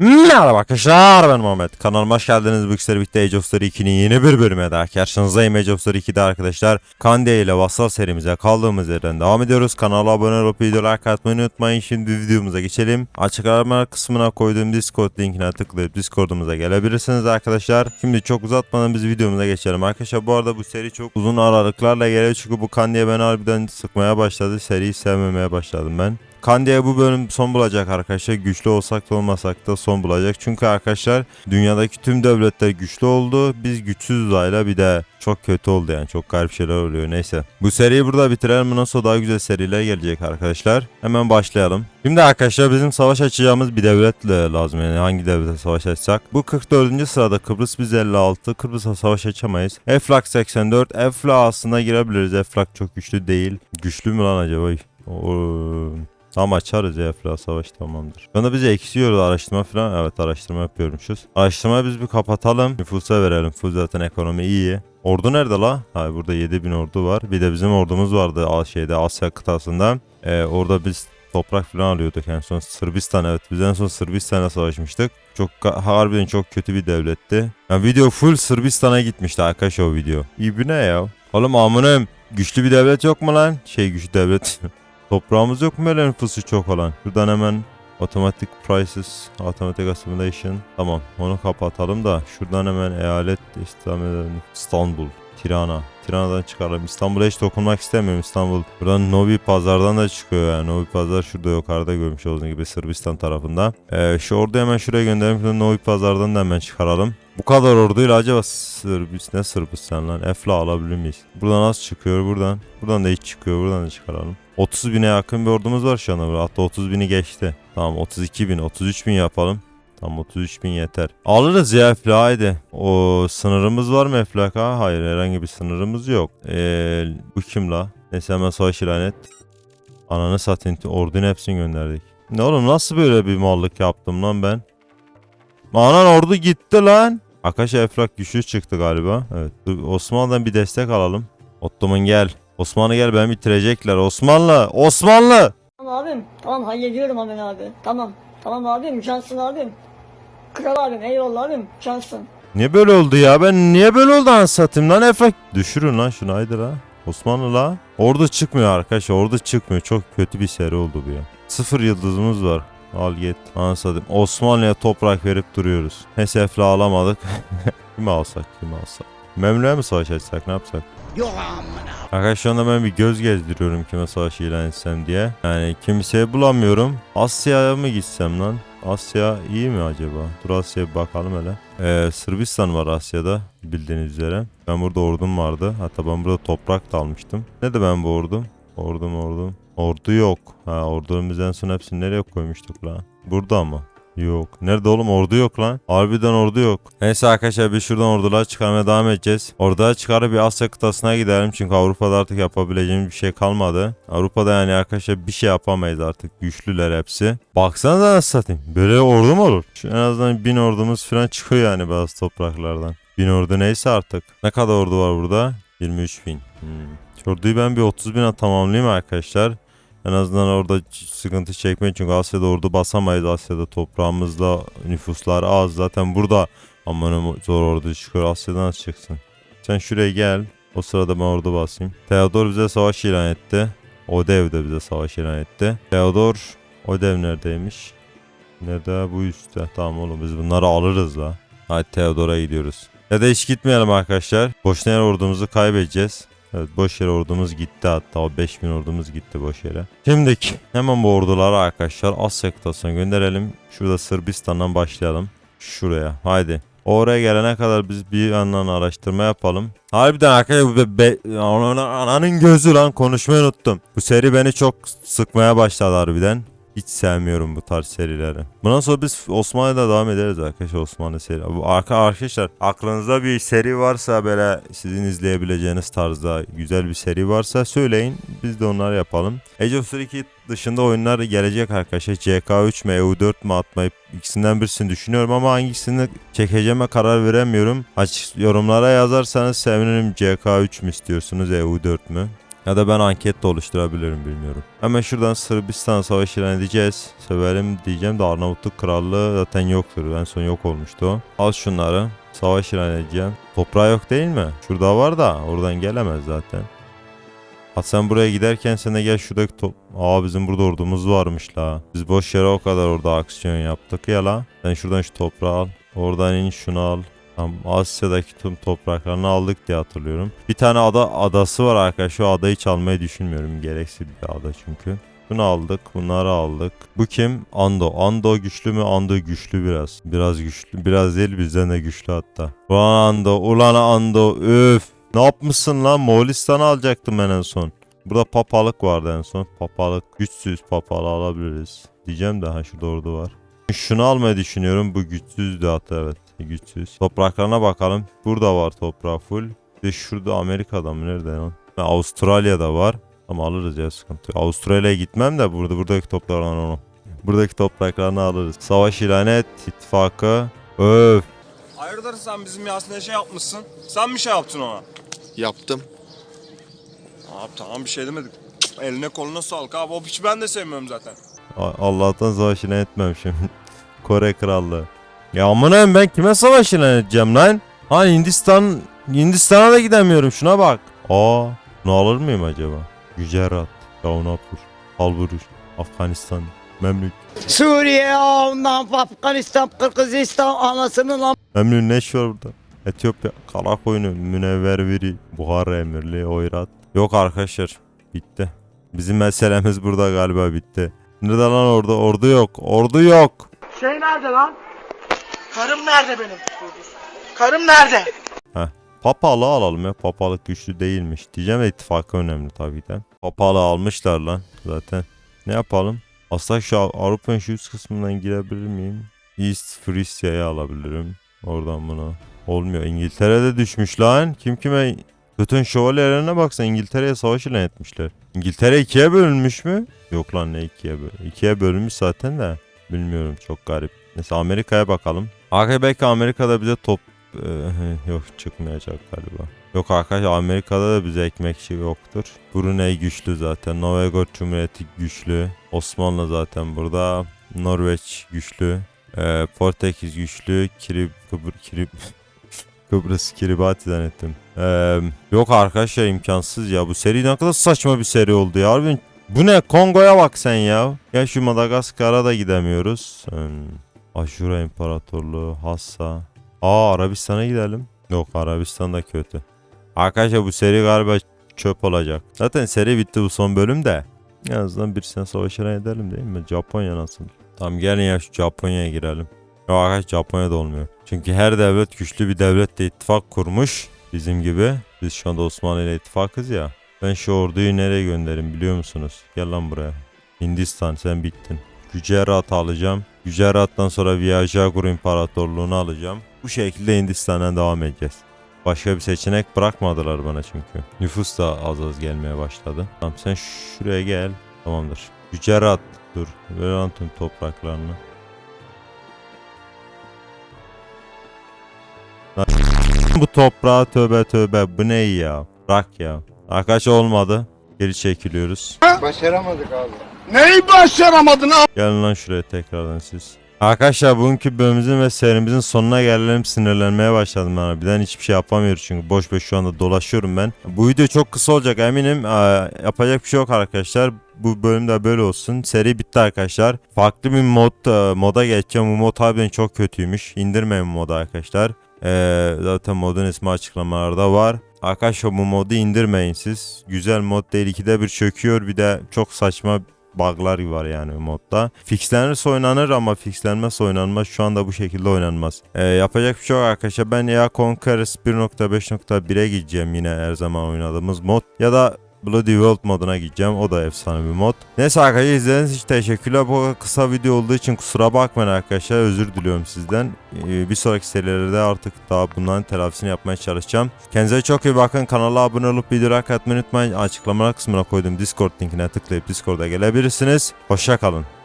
Merhaba arkadaşlar ben Muhammed. Kanalıma hoş geldiniz. İkisi birlikte Age of Story 2'nin yeni bir bölümüne daha karşınızdayım. Age of Story 2'de arkadaşlar Kandye ile Vassal serimize kaldığımız yerden devam ediyoruz. Kanala abone olup videolar atmayı unutmayın. Şimdi videomuza geçelim. Açıklama kısmına koyduğum Discord linkine tıklayıp Discord'umuza gelebilirsiniz arkadaşlar. Şimdi çok uzatmadan biz videomuza geçelim. Arkadaşlar bu arada bu seri çok uzun aralıklarla geliyor. Çünkü bu Kandye beni harbiden sıkmaya başladı. Seriyi sevmemeye başladım ben. Kandiye bu bölüm son bulacak arkadaşlar. Güçlü olsak da olmasak da son bulacak. Çünkü arkadaşlar dünyadaki tüm devletler güçlü oldu. Biz güçsüzüz hala bir de çok kötü oldu yani. Çok garip şeyler oluyor. Neyse. Bu seriyi burada bitirelim. Bundan sonra daha güzel seriler gelecek arkadaşlar. Hemen başlayalım. Şimdi arkadaşlar bizim savaş açacağımız bir devletle lazım. Yani hangi devlete savaş açsak. Bu 44. sırada Kıbrıs biz 56. Kıbrıs'a savaş açamayız. Eflak 84. Eflak aslında girebiliriz. Eflak çok güçlü değil. Güçlü mü lan acaba? Oo. Tamam açarız ya falan savaş tamamdır. Şu anda bizi araştırma falan. Evet araştırma yapıyormuşuz. Araştırmayı biz bir kapatalım. Nüfusa verelim. Nüfus zaten ekonomi iyi. Ordu nerede la? Ha burada 7000 ordu var. Bir de bizim ordumuz vardı şeyde Asya kıtasında. Ee, orada biz toprak falan alıyorduk en son Sırbistan evet biz en son Sırbistan'a savaşmıştık. Çok harbiden çok kötü bir devletti. Yani video full Sırbistan'a gitmişti arkadaş o video. İyi bu ne ya? Oğlum amınım güçlü bir devlet yok mu lan? Şey güçlü devlet. Toprağımız yok mu böyle nüfusu çok olan? Şuradan hemen Automatic Prices, Automatic Assimilation. Tamam onu kapatalım da şuradan hemen eyalet İstanbul, Tirana. Tirana'dan çıkaralım. İstanbul'a hiç dokunmak istemiyorum İstanbul. Buradan Novi Pazar'dan da çıkıyor yani. Novi Pazar şurada yukarıda görmüş olduğunuz gibi Sırbistan tarafında. Ee, şu ordu hemen şuraya gönderelim. Novi Pazar'dan da hemen çıkaralım. Bu kadar orduyla acaba Sırbistan ne Sırbistan lan? Efla alabilir miyiz? Buradan az çıkıyor buradan. Buradan da hiç çıkıyor. Buradan da çıkaralım. 30 bine yakın bir ordumuz var şu anda. Hatta 30 bini geçti. Tamam 32 bin, 33 bin yapalım. Tamam 33 bin yeter. Alırız ya Efla. O sınırımız var mı Eflak'a? Hayır herhangi bir sınırımız yok. Eee bu kim la? Neyse hemen savaş ilan et. Ananı satayım ordunun hepsini gönderdik. Ne oğlum nasıl böyle bir mallık yaptım lan ben? Anan ordu gitti lan. Arkadaşlar Eflak güçlü çıktı galiba. Evet. Osmanlı'dan bir destek alalım. Ottoman gel. Osmanlı gel beni bitirecekler. Osmanlı! Osmanlı! Tamam abim. Tamam hallediyorum hemen abi. Tamam. Tamam abim. Cansın abim. Kral abim. Eyvallah abim. Cansın. Niye böyle oldu ya? Ben niye böyle oldu anasını satayım lan Eflak? Düşürün lan şunu haydi la. Osmanlı la. Ordu çıkmıyor arkadaşlar. Ordu çıkmıyor. Çok kötü bir seri oldu bu ya. Sıfır yıldızımız var. Al git. Satayım. Osmanlı'ya toprak verip duruyoruz. Neyse Efla alamadık. kimi alsak kimi alsak. Memlü'ye mi savaş açsak ne yapsak? Yok amına. Arkadaşlar şu anda ben bir göz gezdiriyorum kime savaş ilan etsem diye. Yani kimseyi bulamıyorum. Asya'ya mı gitsem lan? Asya iyi mi acaba? Dur Asya'ya bakalım hele. Ee, Sırbistan var Asya'da bildiğiniz üzere. Ben burada ordum vardı. Hatta ben burada toprak da almıştım. Ne de ben bu ordum? Ordum ordum. Ordu yok. Ha ordumuz en son hepsini nereye koymuştuk lan? Burada mı? Yok. Nerede oğlum ordu yok lan. Harbiden ordu yok. Neyse arkadaşlar biz şuradan ordular çıkarmaya devam edeceğiz. Orada çıkarıp bir Asya kıtasına gidelim. Çünkü Avrupa'da artık yapabileceğimiz bir şey kalmadı. Avrupa'da yani arkadaşlar bir şey yapamayız artık. Güçlüler hepsi. Baksanıza nasıl satayım. Böyle ordu mu olur? Şu en azından bin ordumuz falan çıkıyor yani bazı topraklardan. Bin ordu neyse artık. Ne kadar ordu var burada? 23 bin. Hmm. Orduyu ben bir 30 bine tamamlayayım arkadaşlar. En azından orada sıkıntı çekmeyin çünkü Asya'da ordu basamayız. Asya'da toprağımızda nüfuslar az. Zaten burada aman zor ordu çıkıyor. Asya'dan çıksın? Sen şuraya gel. O sırada ben ordu basayım. Theodor bize savaş ilan etti. Odev de bize savaş ilan etti. Theodor Odev neredeymiş? Nerede? Bu üstte. Tamam oğlum biz bunları alırız la. Hadi Theodor'a gidiyoruz. Ya da hiç gitmeyelim arkadaşlar. Boşuna yer ordumuzu kaybedeceğiz. Evet boş yere ordumuz gitti hatta o 5000 ordumuz gitti boş yere. Şimdi hemen bu orduları arkadaşlar Asya kıtasına gönderelim. Şurada Sırbistan'dan başlayalım. Şuraya haydi. Oraya gelene kadar biz bir yandan araştırma yapalım. Harbiden arkadaşlar be, be- ana- ananın gözü lan konuşmayı unuttum. Bu seri beni çok sıkmaya başladı harbiden. Hiç sevmiyorum bu tarz serileri. Bundan sonra biz Osmanlı'da devam ederiz arkadaşlar Osmanlı seri. Bu arka arkadaşlar aklınızda bir seri varsa böyle sizin izleyebileceğiniz tarzda güzel bir seri varsa söyleyin. Biz de onları yapalım. Age of Story 2 dışında oyunlar gelecek arkadaşlar. CK3 mi EU4 mu atmayıp ikisinden birisini düşünüyorum ama hangisini çekeceğime karar veremiyorum. Açık yorumlara yazarsanız sevinirim CK3 mü istiyorsunuz EU4 mü? Ya da ben anket de oluşturabilirim bilmiyorum. Hemen şuradan Sırbistan savaşı ilan edeceğiz. Severim diyeceğim de Arnavutluk Krallığı zaten yoktur. En son yok olmuştu. Al şunları. Savaş ilan edeceğim. Toprağı yok değil mi? Şurada var da oradan gelemez zaten. Ha sen buraya giderken sen de gel şuradaki top... Aa bizim burada ordumuz varmış la. Biz boş yere o kadar orada aksiyon yaptık ya la. Sen şuradan şu toprağı al. Oradan in şunu al. Tam Asya'daki tüm topraklarını aldık diye hatırlıyorum. Bir tane ada adası var arkadaşlar. O adayı çalmayı düşünmüyorum. Gereksiz bir ada çünkü. Bunu aldık, bunları aldık. Bu kim? Ando. Ando güçlü mü? Ando güçlü biraz. Biraz güçlü. Biraz değil bizden de güçlü hatta. Ulan Ando, ulan Ando. Üf. Ne yapmışsın lan? Moğolistan'ı alacaktım ben en son. Burada papalık vardı en son. Papalık. Güçsüz papalı alabiliriz. Diyeceğim de ha şurada ordu var. Şunu almayı düşünüyorum. Bu güçsüzdü hatta evet. Güçsüz. Topraklarına bakalım. Burada var toprağı full. Bir de şurada Amerika'da mı? Nerede lan? Avustralya'da var. Ama alırız ya sıkıntı yok. Avustralya'ya gitmem de burada buradaki topraklarını onu. Buradaki topraklarını alırız. Savaş ilan et. ittifakı. Öf. Hayırdır sen bizim Yasin'e şey yapmışsın? Sen mi şey yaptın ona? Yaptım. Abi tamam bir şey demedik. Eline koluna sağlık abi o piçi ben de sevmiyorum zaten. A- Allah'tan savaş ilan etmemişim. Kore Krallığı. Ya amına ben kime savaş ilan edeceğim lan? Ha Hindistan Hindistan'a da gidemiyorum şuna bak. Aa, bunu alır mıyım acaba? Gücerat, Yaunapur, Alburuş, Afganistan, Memlük. Suriye, ondan Afganistan, Kırgızistan, anasının am- Memlük ne iş var burada? Etiyopya, Karakoyunu, Münevverviri, Buhara Emirli, Oyrat. Yok arkadaşlar, bitti. Bizim meselemiz burada galiba bitti. Nerede lan orada? Ordu yok. Ordu yok. Şey nerede lan? Karım nerede benim? Karım nerede? Papalı alalım ya. Papalık güçlü değilmiş. Diyeceğim de ittifakı önemli tabii ki. Papalı almışlar lan zaten. Ne yapalım? Aslında şu Av- Avrupa'nın şu üst kısmından girebilir miyim? East Frisya'yı alabilirim. Oradan bunu. Olmuyor. İngiltere'de düşmüş lan. Kim kime... Bütün şövalyelerine baksan İngiltere'ye savaş ilan etmişler. İngiltere ikiye bölünmüş mü? Yok lan ne ikiye böl İkiye bölünmüş zaten de. Bilmiyorum çok garip. Neyse Amerika'ya bakalım. Arkadaşlar Amerika'da bize top ee, yok çıkmayacak galiba. Yok arkadaşlar Amerika'da da bize ekmekçi yoktur. Brunei güçlü zaten. Novgorod Cumhuriyeti güçlü. Osmanlı zaten burada. Norveç güçlü. Ee, Portekiz güçlü. Kirib, Kıbr, Kirib, Kıbrıs Kiribati zannettim. Ee, yok arkadaşlar imkansız ya. Bu seri ne kadar saçma bir seri oldu ya. Harbiden bu ne? Kongo'ya bak sen ya. Ya şu Madagaskar'a da gidemiyoruz. Hmm. Aşura İmparatorluğu, Hassa. Aa Arabistan'a gidelim. Yok Arabistan da kötü. Arkadaşlar bu seri galiba çöp olacak. Zaten seri bitti bu son bölüm de. En azından bir sene savaşına edelim değil mi? Japonya nasıl? Tamam gelin ya şu Japonya'ya girelim. Yok arkadaş Japonya'da olmuyor. Çünkü her devlet güçlü bir devletle ittifak kurmuş. Bizim gibi. Biz şu anda Osmanlı ile ittifakız ya. Ben şu orduyu nereye gönderim biliyor musunuz? Gel lan buraya. Hindistan sen bittin. Gücerat alacağım. Gücerat'tan sonra Vijayagur İmparatorluğunu alacağım. Bu şekilde Hindistan'dan devam edeceğiz. Başka bir seçenek bırakmadılar bana çünkü. Nüfus da az az gelmeye başladı. Tamam sen şuraya gel. Tamamdır. Gücerat dur. Ver tüm topraklarını. Bu toprağı tövbe tövbe bu ne ya? Bırak ya. Arkadaş olmadı. Geri çekiliyoruz. Başaramadık abi. Gelin lan şuraya tekrardan siz. Arkadaşlar bugünkü bölümümüzün ve serimizin sonuna gelelim sinirlenmeye başladım ben. Birden hiçbir şey yapamıyoruz çünkü boş boş şu anda dolaşıyorum ben. Bu video çok kısa olacak eminim. Ee, yapacak bir şey yok arkadaşlar. Bu bölüm de böyle olsun. Seri bitti arkadaşlar. Farklı bir mod e, moda geçeceğim. Bu mod harbiden çok kötüymüş. İndirmeyin bu modu arkadaşlar. Ee, zaten modun ismi açıklamalarda var. Arkadaşlar bu modu indirmeyin siz. Güzel mod değil. ikide bir çöküyor. Bir de çok saçma bug'lar var yani modda. Fixlenirse oynanır ama fixlenmez oynanmaz. Şu anda bu şekilde oynanmaz. Ee, yapacak bir şey yok arkadaşlar. Ben ya Conquerors 1.5.1'e gideceğim yine her zaman oynadığımız mod. Ya da Bloody World moduna gideceğim. O da efsane bir mod. Neyse arkadaşlar izlediğiniz için teşekkürler. Bu kısa video olduğu için kusura bakmayın arkadaşlar. Özür diliyorum sizden. Ee, bir sonraki serilerde artık daha bunların telafisini yapmaya çalışacağım. Kendinize çok iyi bakın. Kanala abone olup video like unutmayın. Açıklamalar kısmına koyduğum Discord linkine tıklayıp Discord'a gelebilirsiniz. Hoşça kalın.